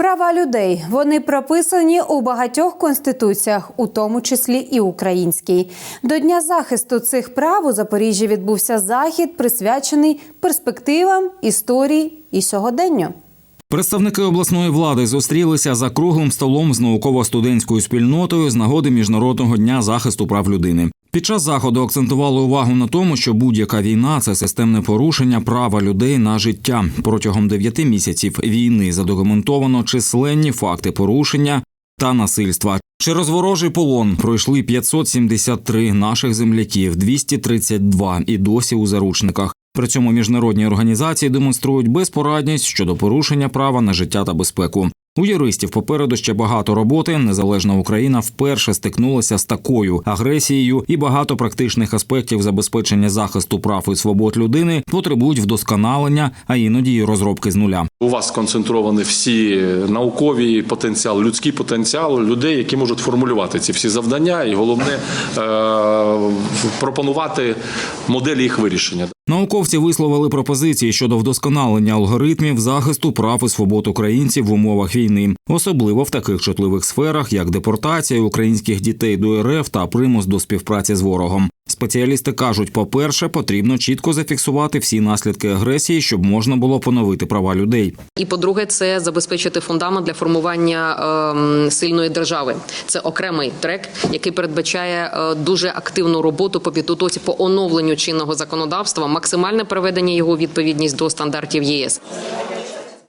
Права людей вони прописані у багатьох конституціях, у тому числі і українській. До дня захисту цих прав у Запоріжжі відбувся захід, присвячений перспективам, історії і сьогоденню. Представники обласної влади зустрілися за круглим столом з науково-студентською спільнотою з нагоди міжнародного дня захисту прав людини. Під час заходу акцентували увагу на тому, що будь-яка війна це системне порушення права людей на життя. Протягом дев'яти місяців війни задокументовано численні факти порушення та насильства. Через ворожий полон пройшли 573 наших земляків, 232 і досі у заручниках. При цьому міжнародні організації демонструють безпорадність щодо порушення права на життя та безпеку. У юристів попереду ще багато роботи. Незалежна Україна вперше стикнулася з такою агресією, і багато практичних аспектів забезпечення захисту прав і свобод людини потребують вдосконалення, а іноді й розробки з нуля. У вас сконцентровані всі наукові потенціал, людський потенціал людей, які можуть формулювати ці всі завдання, і головне е- пропонувати моделі їх вирішення. Науковці висловили пропозиції щодо вдосконалення алгоритмів захисту прав і свобод українців в умовах війни, особливо в таких чутливих сферах, як депортація українських дітей до РФ та примус до співпраці з ворогом. Спеціалісти кажуть, по-перше, потрібно чітко зафіксувати всі наслідки агресії, щоб можна було поновити права людей. І по-друге, це забезпечити фундамент для формування ем, сильної держави. Це окремий трек, який передбачає е, дуже активну роботу по підготовці по оновленню чинного законодавства, максимальне приведення його відповідність до стандартів ЄС.